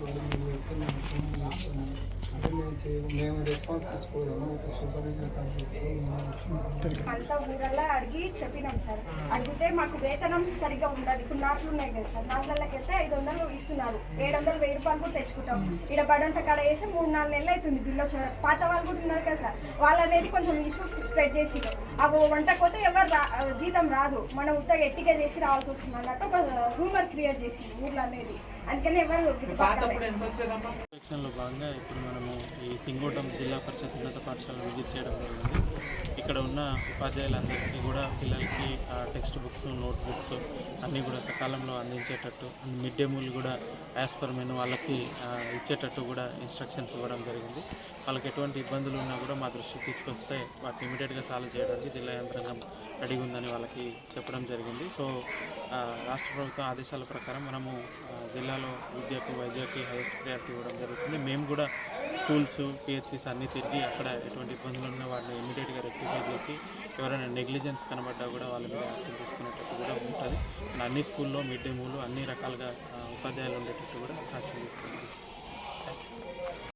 cái này không అంటే మేము చే- మేము రెస్పాన్స్ తీసుకోలేము ఒక సూపర్వైజర్ కంటే అంతా ఊరల్లా అడిగి చెప్పినాం సార్. అడిగితే మాకు వేతనం సరిగ్గా ఉండదు. ఇప్పుడు నాట్లు ఉన్నాయి కదా సార్. నాట్లకి వెళ్తే ఐదు వందలు ఇస్తున్నారు. ఏడు వందలు వెయ్యి రూపాయలు కూడా తెచ్చుకుంటాం. ఇక్కడ బడంట కాడ వేసి మూడు నాలుగు నెలలు అవుతుంది బిల్లు వచ్చిన పాత వాళ్ళు కూడా ఉన్నారు కదా సార్. వాళ్ళు అనేది కొంచెం ఇష్యూ స్ప్రెడ్ చేసి అవి వంట పోతే ఎవరు రా జీతం రాదు. మనం ఉత్తగా ఎట్టిగా చేసి రావాల్సి వస్తుంది అన్నట్టు ఒక రూమర్ క్రియేట్ చేసి ఊర్లో అనేది. అందుకని ఎవరు సెక్షన్లో భాగంగా ఇప్పుడు మనము ఈ సింగోటం జిల్లా పరిషత్ ఉన్నత పాఠశాల విజిట్ చేయడం జరిగింది. ఇక్కడ ఉన్న ఉపాధ్యాయులందరికీ కూడా పిల్లలకి టెక్స్ట్ బుక్స్ నోట్ బుక్స్ అన్నీ కూడా సకాలంలో అందించేటట్టు మిడ్ డే మీల్ కూడా యాజ్ పర్ మెను వాళ్ళకి ఇచ్చేటట్టు కూడా ఇన్స్ట్రక్షన్స్ ఇవ్వడం జరిగింది. వాళ్ళకి ఎటువంటి ఇబ్బందులు ఉన్నా కూడా మా దృష్టికి తీసుకొస్తే వాటిని ఇమీడియట్గా సాల్వ్ చేయడానికి జిల్లా యంత్రాంగం రెడీగా ఉందని వాళ్ళకి చెప్పడం జరిగింది. సో రాష్ట్ర ప్రభుత్వం ఆదేశాల ప్రకారం మనము జిల్లాలో విద్యకు వైద్యకి హైయెస్ట్ ప్రయారిటీ ఇవ్వడం జరుగుతుంది. మేము కూడా స్కూల్స్ పిహెచ్సిస్ అన్నీ తిరిగి అక్కడ ఎటువంటి ఇబ్బందులు ఉన్నా వాటిని ఇమీడియట్గా రెక్టిఫై చేసి ఎవరైనా నెగ్లిజెన్స్ కనబడ్డా కూడా వాళ్ళ మీద యాక్షన్ తీసుకునేటట్టు కూడా ఉంటుంది. అన్ని స్కూల్లో మిడ్ డే మూలు అన్ని రకాలుగా ఉపాధ్యాయులు ఉండేటట్టు కూడా యాక్షన్ తీసుకుంటాం